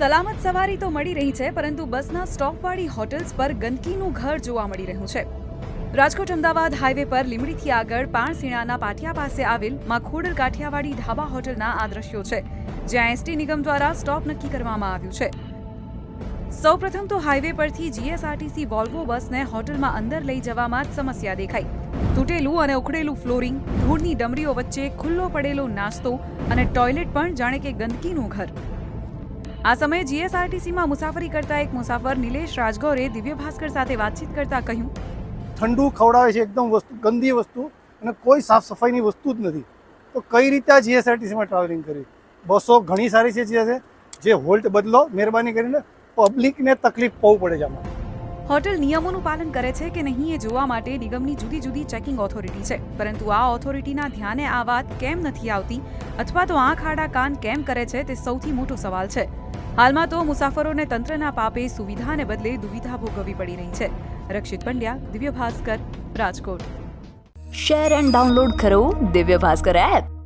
સલામત સવારી તો મળી રહી છે, પરંતુ બસના સ્ટોપવાળી હોટલ્સ પર ગંદકીનું ઘર જોવા મળી રહ્યું છે. રાજકોટ અમદાવાદ હાઈવે પર લીમડીથી આગળ પાણસીણાના પાટિયા પાસે આવેલ માખોડલ કાઠિયાવાડી ઢાબા હોટલના આ દ્રશ્યો છે, જ્યાં એસટી નિગમ દ્વારા સ્ટોપ નક્કી કરવામાં આવ્યું છે. સૌપ્રથમ તો હાઈવે પરથી જીએસઆરટીસી વોલ્વો બસને હોટલમાં અંદર લઈ જવામાં જ સમસ્યા દેખાઈ. તૂટેલું અને ઉખડેલું ફ્લોરિંગ, ધૂળની ડમરીઓ વચ્ચે ખુલ્લો પડેલો નાસ્તો અને ટોયલેટ પણ જાણે કે ગંદકીનું ઘર. આ સમયે જીએસઆરટીસીમાં મુસાફરી કરતા એક મુસાફર નિલેશ રાજગોરે દિવ્ય ભાસ્કર સાથે વાતચીત કરતા કહ્યું ઠંડુ ખવડાવે છે એકદમ વસ્તુ ગંદી વસ્તુ અને કોઈ સાફ સફાઈની વસ્તુ જ નથી. તો કઈ રીતે આ જીએસઆરટીસીમાં ટ્રાવેલિંગ કરી? બસો ઘણી સારી છે જે જે હોલ્ટ બદલો મહેરબાની કરીને પબ્લિકને તકલીફ બહુ પડે છે આમાં. હોટલ નિયમોનું પાલન કરે છે કે નહીં એ જોવા માટે નિગમની જુદી જુદી ચેકિંગ ઓથોરિટી છે. પરંતુ આ ઓથોરિટીના ધ્યાને આ વાત કેમ નથી આવતી? અથવા તો આંખ, આડા, કાન કેમ કરે છે તે સૌથી મોટો સવાલ છે. હાલમાં તો મુસાફરોને તંત્રના પાપે સુવિધાને બદલે દુવિધા ભોગવવી પડી રહી છે. Rakshit Pandya, Divya Bhaskar, Rajkot. Share and download કરો દિવ્ય ભાસ્કર એપ